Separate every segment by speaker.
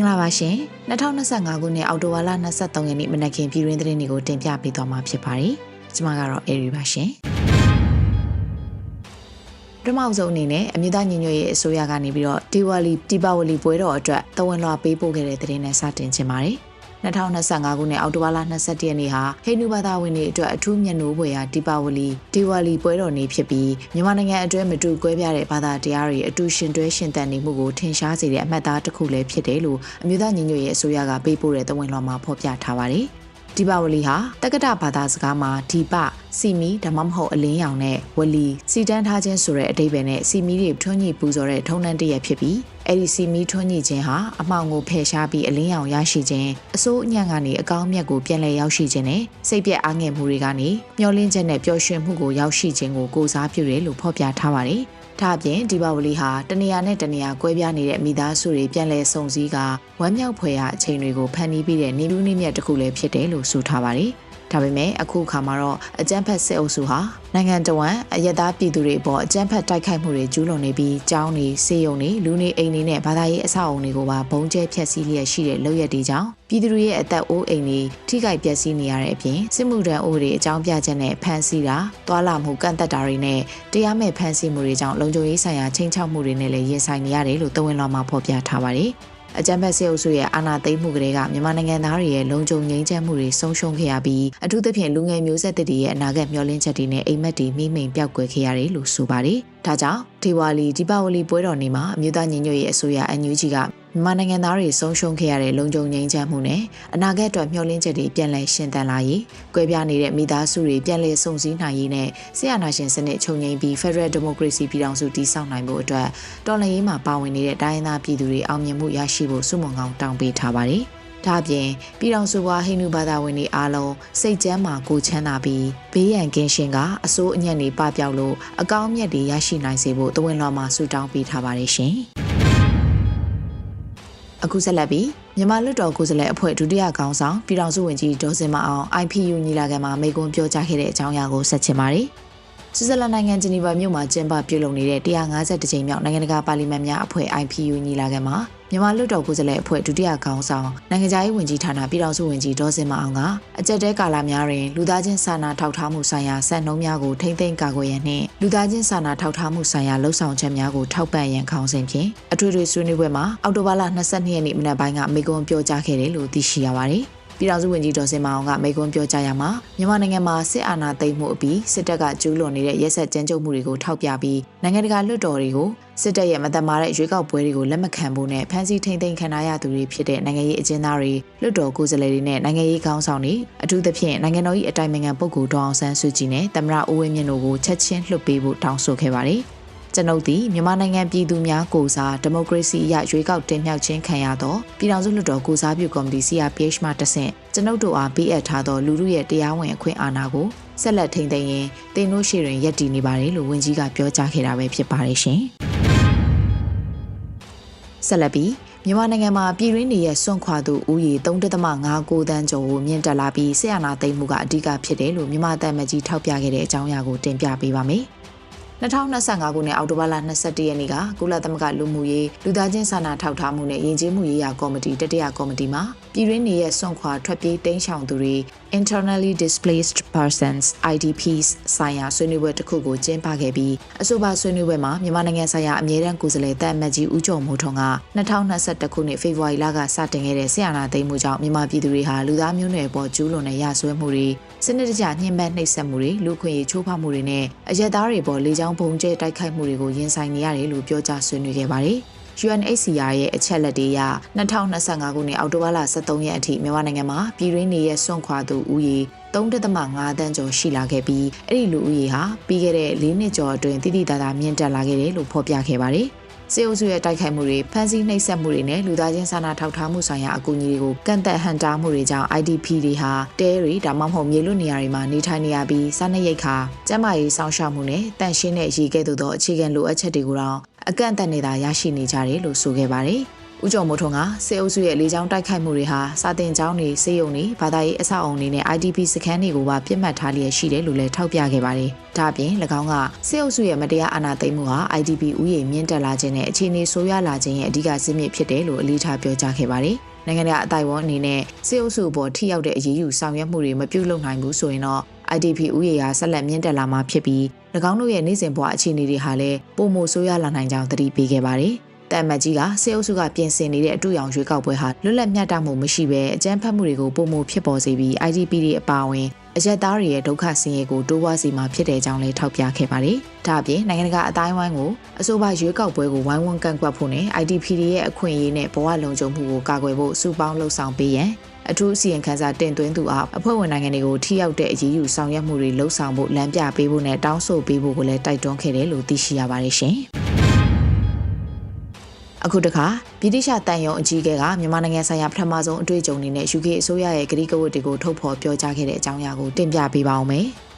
Speaker 1: ္ဂလာပါရှင်2025ခုနှစ်အောက်တိုဘာလ23ရက်နေ့မနက်ခင်းပြည်တွင်းသတင်းတွေကိုတင်ပြပေးသွားမှာဖြစ်ပါတယ်ကျွန်မကတော့အေရီပါရှင်ပထမဆုံးအနေနဲ့အမျိုးသားညီညွတ်ရေးအစိုးရကနေပြီးတော့ဒီဝါလီဒီပါဝလီပွဲတော်အတွက်တဝန်လွှာပေးပို့ခဲ့တဲ့သတင်းနဲ့စတင်ခြင်းပါတယ် 2025ခုနှစ်အောက်တိုဘာလ22ရက်နေ့ဟာဟိန္ဒူဘာသာဝင်တွေအတွက်အထူးမျက်နှိုးဖွယ်ရာဒီပါဝလီဒီဝါလီပွဲတော်နေ့ဖြစ်ပြီးမြန်မာနိုင်ငံအတွင်းမတူကွဲပြားတဲ့ဘာသာတရားတွေအတူရှင်တွဲရှင်သန်နေမှုကိုထင်ရှားစေတဲ့အမှတ်အသားတစ်ခုလည်းဖြစ်တယ်လို့အမျိုးသားညီညွတ်ရေးအစိုးရကပေးပို့တဲ့သဝင်လွှာမှာဖော်ပြထားပါတယ်။ ဒီပါဝလီဟာတက္ကတဘာသာစကားမှာဒီပစီမီဒါမှမဟုတ်အလင်းရောင်နဲ့ဝလီစီတန်းထားခြင်းဆိုတဲ့အတိတ်ပဲနဲ့စီမီတွေထွန်းညှိပူဇော်တဲ့ထုံနှံတရက်ဖြစ်ပြီးအဲ့ဒီစီမီထွန်းညှိခြင်းဟာအမှောင်ကိုဖယ်ရှားပြီးအလင်းရောင်ရရှိခြင်းအစိုးအညံ့ကနေအကောင်းမြတ်ကိုပြန်လည်ရောက်ရှိခြင်းနဲ့စိတ်ပြက်အားငယ်မှုတွေကနေမျောလင်းခြင်းနဲ့ပျော်ရွှင်မှုကိုရောက်ရှိခြင်းကိုကိုစားပြုတယ်လို့ဖော်ပြထားပါတယ် ဒါအပြင်ဒီပါဝလီဟာတနေရာနဲ့တနေရာကွဲပြားနေတဲ့မိသားစုတွေပြန်လည်ဆုံစည်းကဝမ်းမြောက်ဖွယ်ရာအချိန်တွေကိုဖန်တီးပြီးတဲ့နေလူးနေမြတ်တစ်ခုလည်းဖြစ်တယ်လို့ဆိုထားပါတယ်။ ဒါပေမဲ့အခုအခါမှာတော့အကြမ်းဖက်စစ်အုပ်စုဟာနိုင်ငံတော်ဝန်အယက်သားပြည်သူတွေအပေါ်အကြမ်းဖက်တိုက်ခိုက်မှုတွေကျူးလွန်နေပြီးကြောင်းနေစေယုံနေလူနေအိမ်တွေနဲ့ဘာသာရေးအဆောက်အုံတွေကိုပါဘုံကျဲဖျက်ဆီးလျက်ရှိတဲ့လုပ်ရက်တွေကြောင့်ပြည်သူတွေရဲ့အသက်အိုးအိမ်တွေထိခိုက်ပျက်စီးနေရတဲ့အပြင်စစ်မှုထမ်းအိုးတွေအကြောင်းပြချက်နဲ့ဖမ်းဆီးတာတွာလာမှုကန့်သက်တာတွေနဲ့တရားမဲ့ဖမ်းဆီးမှုတွေကြောင့်လုံခြုံရေးဆိုင်ရာချိန်ချောက်မှုတွေနဲ့လည်းရင်ဆိုင်နေရတယ်လို့တဝန်တော်မှာဖော်ပြထားပါတယ်။ အကြမ်းဖက်စစ်အုပ်စုရဲ့အာဏာသိမ်းမှုကလေးကမြန်မာနိုင်ငံသားတွေရဲ့လုံခြုံငြိမ်းချမ်းမှုတွေဆုံးရှုံးခဲ့ရပြီးအထူးသဖြင့်လူငယ်မျိုးဆက်တွေရဲ့အနာဂတ်မျှော်လင့်ချက်တွေနဲ့အိမ်မက်တွေမိမ့်မိန်ပျောက်ကွယ်ခဲ့ရတယ်လို့ဆိုပါတယ်။ဒါကြောင့်ဒီဝါလီဒီပါဝလီပွဲတော်နေ့မှာအမျိုးသားညီညွတ်ရေးအစိုးရ NUG က မြန်မာနိုင်ငံသားတွေဆုံးရှုံးခဲ့ရတဲ့လုံခြုံငြိမ်းချမ်းမှုနဲ့အနာဂတ်အတွက်မျှော်လင့်ချက်တွေပြန်လည်ရှင်သန်လာရေး၊ကွဲပြားနေတဲ့မိသားစုတွေပြန်လည်စုံစည်းနိုင်ရေးနဲ့ဆရာနာရှင်စနစ်ချုပ်ငြိမ်းပြီး Federal Democracy ပြည်ထောင်စုတည်ဆောက်နိုင်ဖို့အတွက်တော်လှန်ရေးမှာပါဝင်နေတဲ့တိုင်းရင်းသားပြည်သူတွေအောင်မြင်မှုရရှိဖို့စုမုံကောင်းတောင်းပေးထားပါတယ်။ဒါပြင်ပြည်တော်စုဘွားဟိန္ဒူဘာသာဝင်တွေအားလုံးစိတ်ကျမ်းမာကိုချမ်းသာပြီးဘေးရန်ကင်းရှင်းကအစိုးအညံ့တွေပပျောက်လို့အကောင်းမြတ်တွေရရှိနိုင်စေဖို့တဝင်းလွှာမှာဆုတောင်းပေးထားပါတယ်ရှင်။ အခုဆက်လက်ပြီးမြန်မာလွတ်တော်ကိုယ်စားလှယ်အဖွဲ့ဒုတိယခေါင်းဆောင်ပြည်ထောင်စုဝန်ကြီးဒေါ်စင်မအောင် IPU ညီလာခံမှာမိန့်ခွန်းပြောကြားခဲ့တဲ့အကြောင်းအရာကိုဆက်ချင်ပါတယ်။ဆွစ်ဇာလန်နိုင်ငံဂျနီဗာမြို့မှာကျင်းပပြုလုပ်နေတဲ့150ကြိမ်မြောက်နိုင်ငံတကာပါလီမန်များအဖွဲ့ IPU ညီလာခံမှာ မြန်မာလွတ်တော်ကိုယ်စားလှယ်အဖွဲ့ဒုတိယခေါင်းဆောင်နိုင်ငံခြားရေးဝန်ကြီးဌာနပြည်ထောင်စုဝန်ကြီးဒေါ်စင်မအောင်ကအကြက်တဲကာလာများတွင်လူသားချင်းစာနာထောက်ထားမှုဆိုင်ရာစံနှုန်းများကိုထိမ့်သိမ်းကာကွယ်ရန်နှင့်လူသားချင်းစာနာထောက်ထားမှုဆိုင်ရာလှုပ်ဆောင်ချက်များကိုထောက်ပံ့ရန်ခေါင်းစဉ်ဖြင့်အထွေထွေဆွေးနွေးပွဲမှာအောက်တိုဘာလ22ရက်နေ့မနက်ပိုင်းကမေကွန်ပြောကြားခဲ့တယ်လို့သိရှိရပါတယ်။ ပြည်ထောင်စုဝန်ကြီးဒေါ်စင်မအောင်ကမိန့်ခွန်းပြောကြားရမှာမြန်မာနိုင်ငံမှာစစ်အာဏာသိမ်းမှုအပြီးစစ်တပ်ကကျူးလွန်နေတဲ့ရဲစက်ကြမ်းကြုတ်မှုတွေကိုထောက်ပြပြီးနိုင်ငံတကာလွှတ်တော်တွေကိုစစ်တပ်ရဲ့မတမာတဲ့ရွေးကောက်ပွဲတွေကိုလက်မခံဖို့နဲ့ဖမ်းဆီးထိန်းသိမ်းခံရသူတွေဖြစ်တဲ့နိုင်ငံရေးအကျဉ်းသားတွေလွှတ်တော်ကိုယ်စားလှယ်တွေနဲ့နိုင်ငံရေးခေါင်းဆောင်တွေအထူးသဖြင့်နိုင်ငံတော်၏အတိုင်ပင်ခံပုဂ္ဂိုလ်ဒေါအောင်ဆန်းစုကြည်နဲ့သမ္မတဦးဝင်းမြင့်တို့ကိုချက်ချင်းလွှတ်ပေးဖို့တောင်းဆိုခဲ့ပါတယ်။ ကျွန်ုပ်သည်မြန်မာနိုင်ငံပြည်သူများကိုစားဒီမိုကရေစီအရရွေးကောက်တင်မြှောက်ခြင်းခံရသောပြည်ထောင်စုလွှတ်တော်ကိုစားပြုကော်မတီ CRPH မှတဆင့်ကျွန်ုပ်တို့အားပေးအပ်ထားသောလူမှုရဲ့တရားဝင်အခွင့်အာဏာကိုဆက်လက်ထိန်းသိမ်းရင်းတင်တို့ရှိတွင်ရည်တည်နေပါတယ်လို့ဝန်ကြီးကပြောကြားခဲ့တာပဲဖြစ်ပါတယ်ရှင်။ဆက်လက်ပြီးမြန်မာနိုင်ငံမှာပြည်ရင်းနေရဲ့စွန့်ခွာသူဦးရေ3.59တန်းကျော်ကိုမြင့်တက်လာပြီးဆရာနာသိမ်းမှုကအဓိကဖြစ်တယ်လို့မြန်မာတပ်မကြီးထောက်ပြခဲ့တဲ့အကြောင်းအရာကိုတင်ပြပေးပါမယ်။ 2025ခုနှစ်အောက်တိုဘာလ22ရက်နေ့ကကုလသမဂ္ဂလူမှုရေးလူသားချင်းစာနာထောက်ထားမှုနဲ့ယဉ်ကျေးမှုရေးရာကော်မတီတတိယကော်မတီမှ ပြည်တွင်းနေရဲ့စွန့်ခွာထွက်ပြေးတိမ်းရှောင်သူတွေ internally displaced persons IDPs ဆိုင်ရာဆွေးနွေးပွဲတစ်ခုကိုကျင်းပခဲ့ပြီးအဆိုပါဆွေးနွေးပွဲမှာမြန်မာနိုင်ငံဆိုင်ရာအမြဲတမ်းကိုယ်စားလှယ်တပ်အမတ်ကြီးဦးကျော်မိုးထွန်းက2021ခုနှစ်ဖေဖော်ဝါရီလကစတင်ခဲ့တဲ့ဆရာနာသိမ်းမှုကြောင့်မြန်မာပြည်သူတွေဟာလူသားမျိုးနွယ်ပေါ်ကျူးလွန်တဲ့ရဆွဲမှုတွေစနစ်တကျညှဉ်းပန်းနှိပ်စက်မှုတွေလူခွင့်ရေးချိုးဖောက်မှုတွေနဲ့အရက်သားတွေပေါ်လေကြောင်းပုံကျဲတိုက်ခိုက်မှုတွေကိုရင်ဆိုင်နေရတယ်လို့ပြောကြားဆွေးနွေးခဲ့ပါတယ်။ UNHCR ရဲ့အချက်လက်တွေအရ2025ခုနှစ်အောက်တိုဘာလ23ရက်အထိမြန်မာနိုင်ငံမှာပြည်တွင်းနေရဲ့စွန့်ခွာသူဦးရေ3.5တန်းကျော်ရှိလာခဲ့ပြီးအဲ့ဒီလူဦးရေဟာပြီးခဲ့တဲ့၄နှစ်ကျော်အတွင်းတိတိတသားမြင့်တက်လာခဲ့တယ်လို့ဖော်ပြခဲ့ပါတယ်။စေအုပ်စုရဲ့တိုက်ခိုက်မှုတွေဖမ်းဆီးနှိပ်စက်မှုတွေနဲ့လူသားချင်းစာနာထောက်ထားမှုဆိုင်ရာအကူအညီတွေကိုကန့်သက်ဟန်တားမှုတွေကြောင့် IDP တွေဟာတဲတွေဒါမှမဟုတ်မြေလွတ်နေရာတွေမှာနေထိုင်နေရပြီးစားနပ်ရိက္ခာကျန်းမာရေးစောင့်ရှောက်မှုနဲ့တန်ရှင်းတဲ့ရေကဲ့သို့သောအခြေခံလိုအပ်ချက်တွေကိုတော့ အကန့်အသတ်နေတာရရှိနေကြတယ်လို့ဆိုခဲ့ပါတယ်။ဥဦးကျော်မိုးထွန်းကစေအုပ်စုရဲ့လေကြောင်းတိုက်ခိုက်မှုတွေဟာစာတင်ကျောင်းတွေစေယုံတွေဘာသာရေးအဆောက်အုံတွေနဲ့ IDP စခန်းတွေကိုပါပြစ်မှတ်ထားလျက်ရှိတယ်လို့လည်းထောက်ပြခဲ့ပါတယ်။ဒါ့အပြင်၎င်းကစေအုပ်စုရဲ့မတရားအာဏာသိမ်းမှုဟာ IDP ဥယျာဉ်မြင့်တက်လာခြင်းနဲ့အခြေအနေဆိုးရွားလာခြင်းရဲ့အဓိကဇစ်မြစ်ဖြစ်တယ်လို့အလေးထားပြောကြားခဲ့ပါတယ်။နိုင်ငံကအတိုင်းအဝန်အနေနဲ့စေအုပ်စုအပေါ်ထိရောက်တဲ့အရေးယူဆောင်ရွက်မှုတွေမပြုလုပ်နိုင်ဘူးဆိုရင်တော့ IDP ဥယျာဉ်ဟာဆက်လက်မြင့်တက်လာမှာဖြစ်ပြီး၎ င်းတို့ရဲ့နေ့စဉ်ဘဝအခြေအနေတွေဟာလည်းပုံမိုဆိုးရွားလာနိုင်ကြောင်းသတိပေးခဲ့ပါတယ်။တမ်မတ်ကြီးကစေအုပ်စုကပြင်ဆင်နေတဲ့အတူရောင်ရွေးကောက်ပွဲဟာလွတ်လပ်မျှတမှုမရှိဘဲအကြမ်းဖက်မှုတွေကိုပုံမှုဖြစ်ပေါ်စေပြီး IDP တွေအပါအဝင်အရက်သားတွေရဲ့ဒုက္ခဆင်းရဲကိုတိုးပွားစေမှာဖြစ်တဲ့ကြောင်းလည်းထောက်ပြခဲ့ပါတယ်။ဒါ့အပြင်နိုင်ငံတကာအတိုင်းအဝိုင်းကိုအဆိုပါရွေးကောက်ပွဲကိုဝိုင်းဝန်းကန့်ကွက်ဖို့နဲ့ IDP တွေရဲ့အခွင့်အရေးနဲ့ဘဝလုံခြုံမှုကိုကာကွယ်ဖို့စုပေါင်းလှုံ့ဆော်ပေးရန် အထူးအစီရင်ခံစာတင်သွင်းသူအားအဖွဲ့ဝင်နိုင်ငံတွေကိုထိရောက်တဲ့အရေးယူဆောင်ရွက်မှုတွေလှုံ့ဆော်ဖို့လမ်းပြပေးဖို့နဲ့တောင်းဆိုပေးဖို့ကိုလည်းတိုက်တွန်းခဲ့တယ်လို့သိရှိရပါတယ်ရှင်။အခုတခါဗြိတိရှတန်ယုံအကြီးအကဲကမြန်မာနိုင်ငံဆိုင်ရာပထမဆုံးအတွေ့အကြုံအနေနဲ့ UK အစိုးရရဲ့ဂရီးကဝတ်တွေကိုထုတ်ဖော်ပြောကြားခဲ့တဲ့အကြောင်းအရာကိုတင်ပြပေးပါောင်းမယ်။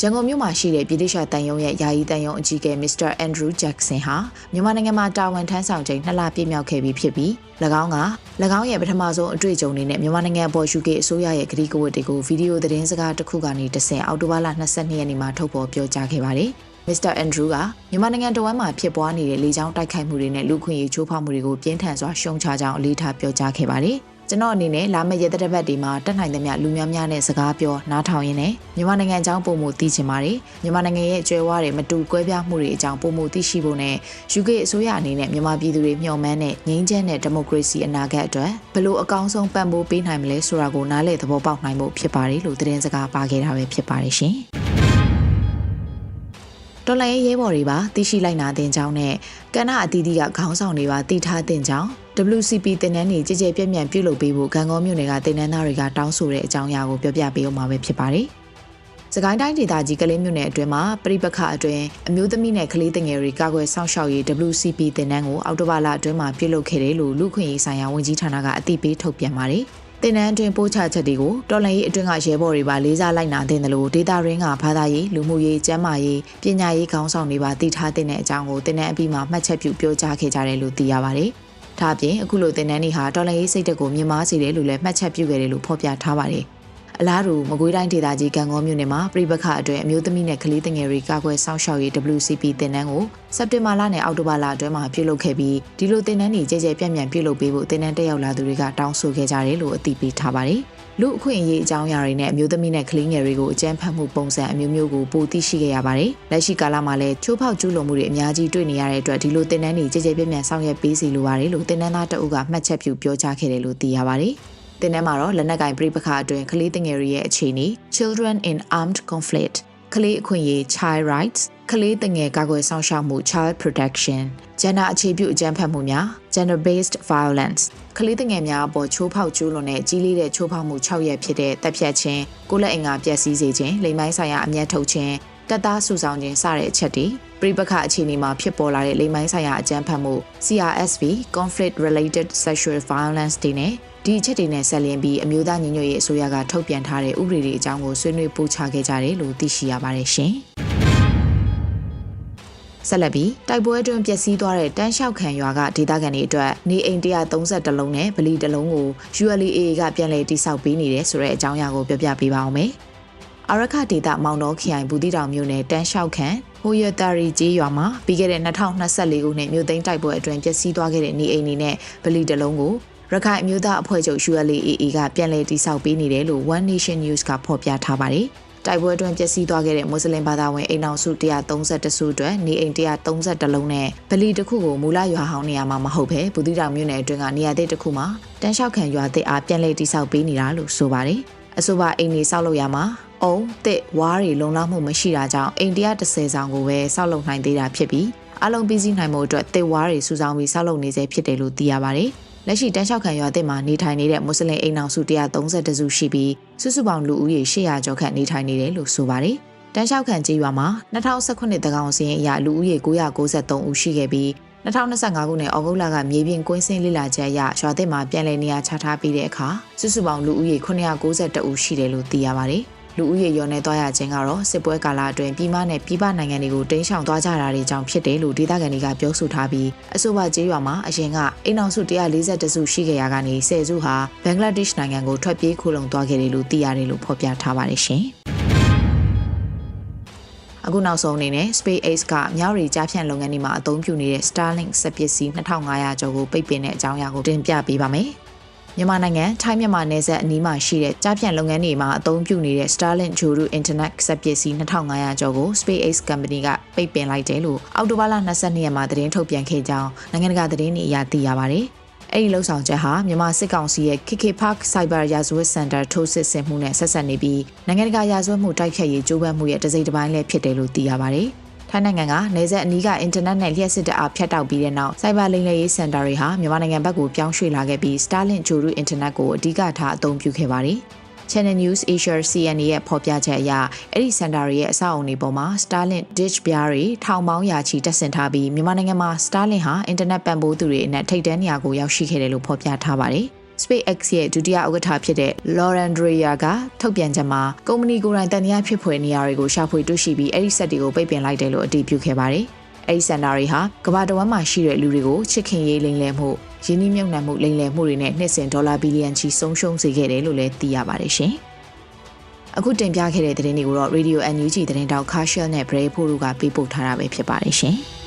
Speaker 1: ရန်ကုန်မြို့မှာရှိတဲ့ဗြိတိရှတန်ယုံရဲ့ယာယီတန်ယုံအကြီးအကဲ Mr. Andrew Jackson ဟာမြန်မာနိုင်ငံမှာတာဝန်ထမ်းဆောင်ချိန်နှစ်လပြည့်မြောက်ခဲ့ပြီးဖြစ်ပြီး၎င်းက၎င်းရဲ့ပထမဆုံးအတွေ့အကြုံအနေနဲ့မြန်မာနိုင်ငံပေါ် UK အစိုးရရဲ့ဂရီးကဝတ်တွေကိုဗီဒီယိုသတင်းစကားတစ်ခုကနေတဆင့်အောက်တိုဘာလ22ရက်နေ့မှာထုတ်ဖော်ပြောကြားခဲ့ပါတယ်။မစ္စတာအန်ဒရူးကမြန်မာနိုင်ငံတော်ဝန်မှာဖြစ်ပွားနေတဲ့လေကြောင်းတိုက်ခိုက်မှုတွေနဲ့လူခွင့်ရေးချိုးဖောက်မှုတွေကိုပြင်းထန်စွာရှုံချကြောင်းအလေးထားပြောကြားခဲ့ပါတယ်။ ကျွန်တော်အနေနဲ့လာမယ့်ရက်သက်ပတ်ဒီမှာတက်နိုင်သမျှလူများများနဲ့စကားပြောနားထောင်ရင်းနဲ့မြန်မာနိုင်ငံအကြောင်းပုံမှုသိချင်ပါတယ်။မြန်မာနိုင်ငံရဲ့ကျွဲဝါးတွေမတူကွဲပြားမှုတွေအကြောင်းပုံမှုသိရှိဖို့နဲ့ UK အစိုးရအနေနဲ့မြန်မာပြည်သူတွေမျှော်မှန်းတဲ့ငြိမ်းချမ်းတဲ့ဒီမိုကရေစီအနာဂတ်အတွက်ဘယ်လိုအကောင်းဆုံးပံ့ပိုးပေးနိုင်မလဲဆိုတာကိုနားလည်သဘောပေါက်နိုင်ဖို့ဖြစ်ပါတယ်လို့သတင်းစကားပါခဲ့တာပဲဖြစ်ပါတယ်ရှင်။တော်လိုင်းရဲဘော်တွေပါသိရှိလိုက်နာတင်ကြောင်းနဲ့ကဏ္ဍအသီးသီးကခေါင်းဆောင်တွေပါတည်ထားတင်ကြောင်း WCP တင်နန်းနေကြည်ကြဲပြည့်ပြန့်ပြုလုပ်ပေးဖို့ဂံကောမြို့နယ်ကတင်နန်းသားတွေကတောင်းဆိုတဲ့အကြောင်းအရာကိုပြောပြပေးအောင်မှာပဲဖြစ်ပါတယ်။စကိုင်းတိုင်းဒေသကြီးကလေးမြို့နယ်အတွင်းမှာပြိပခအတွင်းအမျိုးသမီးနဲ့ကလေးတငယ်တွေကာကွယ်စောင့်ရှောက်ရေး WCP တင်နန်းကိုအောက်တိုဘာလအတွင်းမှာပြုလုပ်ခဲ့တယ်လို့လူခွင့်ရေးဆိုင်ရာဝန်ကြီးဌာနကအသိပေးထုတ်ပြန်ပါတယ်။တင်နန်းအတွင်းပို့ချချက်တွေကိုတော်လှန်ရေးအတွင်းကရဲဘော်တွေပါလေးစားလိုက်နာတဲ့လို့ဒေတာရင်းကဘာသာရေးလူမှုရေးကျန်းမာရေးပညာရေးခေါင်းဆောင်တွေပါတည်ထားတဲ့အကြောင်းကိုတင်နန်းအပြီးမှာမှတ်ချက်ပြုပြောကြားခဲ့ကြတယ်လို့သိရပါတယ်။ ဒါ့အပြင်အခုလိုတင်နန်းတွေဟာတော်လှန်ရေးစိတ်တက်ကိုမြင်မာစေတယ်လို့လည်းမှတ်ချက်ပြုခဲ့တယ်လို့ဖော်ပြထားပါတယ်။အလားတူမကွေးတိုင်းဒေသကြီးကံကောမြို့နယ်မှာပြိပခအတွင်းအမျိုးသမီးနဲ့ကလေးငယ်တွေကာကွယ်စောင့်ရှောက်ရေး WCP တင်နန်းကိုစက်တင်ဘာလနဲ့အောက်တိုဘာလအတွင်းမှာပြုလုပ်ခဲ့ပြီးဒီလိုတင်နန်းတွေကြဲကြဲပြန့်ပြန့်ပြုလုပ်ပေးဖို့တင်နန်းတက်ရောက်လာသူတွေကတောင်းဆိုခဲ့ကြတယ်လို့အသိပေးထားပါတယ်။ လူအခွင့်အရေးအကြောင်းအရာတွေနဲ့အမျိုးသမီးနဲ့ကလေးငယ်တွေကိုအကြမ်းဖက်မှုပုံစံအမျိုးမျိုးကိုပိုသိရှိခဲ့ရပါတယ်။လက်ရှိကာလမှာလည်းချိုးဖောက်ကျူးလွန်မှုတွေအများကြီးတွေ့နေရတဲ့အတွက်ဒီလိုတင်နန်းတွေကြဲကြဲပြန့်ပြန့်ဆောင်ရွက်ပေးစီလိုပါတယ်လို့တင်နန်းသားတအုပ်ကမှတ်ချက်ပြုပြောကြားခဲ့တယ်လို့သိရပါတယ်။တင်ထဲမှာတော့လက်နက်ကင်ပြိပခါအတွင်းကလေးငယ်တွေရဲ့အခြေအနေ Children in Armed Conflict ကလေးအခွင့်အရေး Child Rights ကလေးတငယ်ကာကွယ်ဆောင်ရှောက်မှု Child Protection ဂျန်နာအခြေပြုအကြမ်းဖက်မှုများ Gender Based Violence ကလေးငယ်များအပေါ်ချိုးဖောက်ကျူးလွန်တဲ့ကြီးလေးတဲ့ချိုးဖောက်မှု6ရက်ဖြစ်တဲ့တပ်ဖြတ်ခြင်းကိုလက်အင်္ဂါပျက်စီးစေခြင်းလိမ်မိုင်းဆိုင်ရာအမျက်ထုတ်ခြင်းတပ်သားစုဆောင်ခြင်းစတဲ့အချက်တွေပြိပခအခြေအနေမှာဖြစ်ပေါ်လာတဲ့လိမ်မိုင်းဆိုင်ရာအကြမ်းဖက်မှု CRSV Conflict Related Sexual Violence တွေနဲ့ ဒီအချက်တွေနဲ့ဆက်လျင်းပြီးအမျိုးသားညီညွတ်ရေးအစိုးရကထုတ်ပြန်ထားတဲ့ဥပဒေတွေအကြောင်းကိုဆွေးနွေးပို့ချခဲ့ကြတယ်လို့သိရှိရပါတယ်ရှင်။ဆက်လက်ပြီးတိုက်ပွဲအတွင်းပျက်စီးသွားတဲ့တန်းလျှောက်ခံရွာကဒေသခံတွေအတွက်နေအိမ်130လုံးနဲ့ဗလီတစ်လုံးကို ULA ကပြန်လည်တိစောက်ပေးနေတယ်ဆိုတဲ့အကြောင်းအရာကိုပြောပြပေးပါောင်းမယ်။အရခဒေတာမောင်တော်ခရိုင်ဘူးတိတောင်မြို့နယ်တန်းလျှောက်ခံဟိုရတာရီကျေးရွာမှာပြီးခဲ့တဲ့2024ခုနှစ်မြို့သိမ်းတိုက်ပွဲအတွင်းပျက်စီးသွားခဲ့တဲ့နေအိမ်တွေနဲ့ဗလီတစ်လုံးကို ရခိုင်အမျိုးသားအဖွဲ့ချုပ် ULAA ကပြန်လည်တိစောက်ပေးနေတယ်လို့ One Nation News ကဖော်ပြထားပါတယ်။တိုက်ပွဲအတွင်းပျက်စီးသွားခဲ့တဲ့မွတ်စလင်ဘာသာဝင်အိမ်အောင်စု132စုအတွက်နေအိမ်132လုံးနဲ့ဗလီတစ်ခုကိုမူလရွာဟောင်းနေရာမှာမဟုတ်ဘဲဘူးတိတောင်မြို့နယ်အတွင်းကနေရာသစ်တစ်ခုမှာတန်းလျှောက်ခံရွာသစ်အားပြန်လည်တိစောက်ပေးနေတာလို့ဆိုပါတယ်။အဆိုပါအိမ်တွေဆောက်လုပ်ရမှာအုံတစ်ဝါးတွေလုံလောက်မှုမရှိတာကြောင့်အိမ်130ဆောင်ကိုပဲဆောက်လုပ်နိုင်သေးတာဖြစ်ပြီးအလုံးပြီးစီးနိုင်မှုအတွက်တစ်ဝါးတွေစုဆောင်းပြီးဆောက်လုပ်နေစေဖြစ်တယ်လို့သိရပါတယ်။ လက်ရှိတန်းလျှောက်ခံရွာသစ်မှာနေထိုင်နေတဲ့မွတ်စလင်အိမ်အောင်စု132စုရှိပြီးစုစုပေါင်းလူဦးရေ800ကျော်ခန့်နေထိုင်နေတယ်လို့ဆိုပါတယ်။တန်းလျှောက်ခံကြေးရွာမှာ2019တကောင်စီရင်အရလူဦးရေ993ဦးရှိခဲ့ပြီး2025ခုနှစ်ဩဂုတ်လကမြေပြင်ကွင်းစင်းလိလာချက်အရရွာသစ်မှာပြန်လည်နေရာချထားပြီးတဲ့အခါစုစုပေါင်းလူဦးရေ992ဦးရှိတယ်လို့သိရပါတယ်။ လူဦးရေလျော့နေသွားရခြင်းကတော့စစ်ပွဲကာလအတွင်းပြည်မနဲ့ပြည်ပနိုင်ငံတွေကိုတင်းရှောင်သွားကြတာတွေကြောင့်ဖြစ်တယ်လို့ဒေသခံတွေကပြောဆိုထားပြီးအဆိုပါကျေးရွာမှာအရင်ကအိမ်အောင်စု142စုရှိခဲ့ရကနေ10စုဟာဘင်္ဂလားဒေ့ရှ်နိုင်ငံကိုထွက်ပြေးခိုးလုံသွားခဲ့တယ်လို့သိရတယ်လို့ဖော်ပြထားပါတယ်ရှင်။အခုနောက်ဆုံးအနေနဲ့ SpaceX ကမြောက်ရီကြားဖြန့်လုပ်ငန်းတွေမှာအသုံးပြုနေတဲ့ Starlink စက်ပစ္စည်း2500ကျော်ကိုပိတ်ပင်တဲ့အကြောင်းအရာကိုတင်ပြပေးပါမယ်။ မြန်မာနိုင်ငံထိုင်းမြန်မာနယ်စပ်အနီးမှာရှိတဲ့ကြားဖြန့်လုပ်ငန်းတွေမှာအသုံးပြုနေတဲ့ Starlink Joru Internet စက်ပစ္စည်း2500ကျော်ကို SpaceX Company ကပိတ်ပင်လိုက်တယ်လို့အောက်တိုဘာလ22ရက်မှာသတင်းထုတ်ပြန်ခဲ့ကြောင်းနိုင်ငံတကာသတင်းတွေအရသိရပါတယ်။အဲ့ဒီလှုပ်ဆောင်ချက်ဟာမြန်မာစစ်ကောင်စီရဲ့ KK Park Cyber ရာဇဝတ်စင်တာထိုးစစ်ဆင်မှုနဲ့ဆက်ဆက်နေပြီးနိုင်ငံတကာရာဇဝတ်မှုတိုက်ဖျက်ရေးကြိုးပမ်းမှုရဲ့တစိမ့်တစ်ပိုင်းလည်းဖြစ်တယ်လို့သိရပါတယ်။ ထိုင်းနိုင်ငံကနေဆက်အနီးကအင်တာနက်နဲ့လျှက်စစ်တအားဖြတ်တောက်ပြီးတဲ့နောက် Cyber လိမ်လည်ရေးစင်တာတွေဟာမြန်မာနိုင်ငံဘက်ကိုပြောင်းရွှေ့လာခဲ့ပြီး Starlink ဂျိုရူအင်တာနက်ကိုအဓိကထားအသုံးပြုခဲ့ပါတယ်။ Channel News Asia CNA ရဲ့ဖော်ပြချက်အရအဲ့ဒီစင်တာတွေရဲ့အဆောက်အုံတွေပေါ်မှာ Starlink dish ပြားတွေထောင်ပေါင်းရာချီတက်ဆင်ထားပြီးမြန်မာနိုင်ငံမှာ Starlink ဟာအင်တာနက်ပံ့ပိုးသူတွေအနက်ထိပ်တန်းနေရာကိုရောက်ရှိခဲ့တယ်လို့ဖော်ပြထားပါတယ်။ SpaceX ရဲ့ဒုတိယဥက္ကဋ္ဌဖြစ်တဲ့ Lauren Dreyer ကထုတ်ပြန်ချက်မှာကုမ္ပဏီကိုယ်တိုင်တန်တရားဖြစ်ဖွယ်နေရာတွေကိုရှာဖွေတွေ့ရှိပြီးအဲ့ဒီစက်တွေကိုပိတ်ပင်လိုက်တယ်လို့အတည်ပြုခဲ့ပါတယ်။အဲ့ဒီစင်တာတွေဟာကမ္ဘာတဝန်းမှာရှိတဲ့လူတွေကိုချစ်ခင်ရေးလိမ်လည်မှုရင်းနှီးမြှုပ်နှံမှုလိမ်လည်မှုတွေနဲ့နှစ်စဉ်ဒေါ်လာဘီလီယံချီဆုံးရှုံးစေခဲ့တယ်လို့လည်းသိရပါတယ်ရှင်။အခုတင်ပြခဲ့တဲ့သတင်းတွေကိုတော့ Radio NUG သတင်းတောက်ခါရှယ်နဲ့ Brave ဖို့တို့ကပေးပို့ထားတာပဲဖြစ်ပါတယ်ရှင်။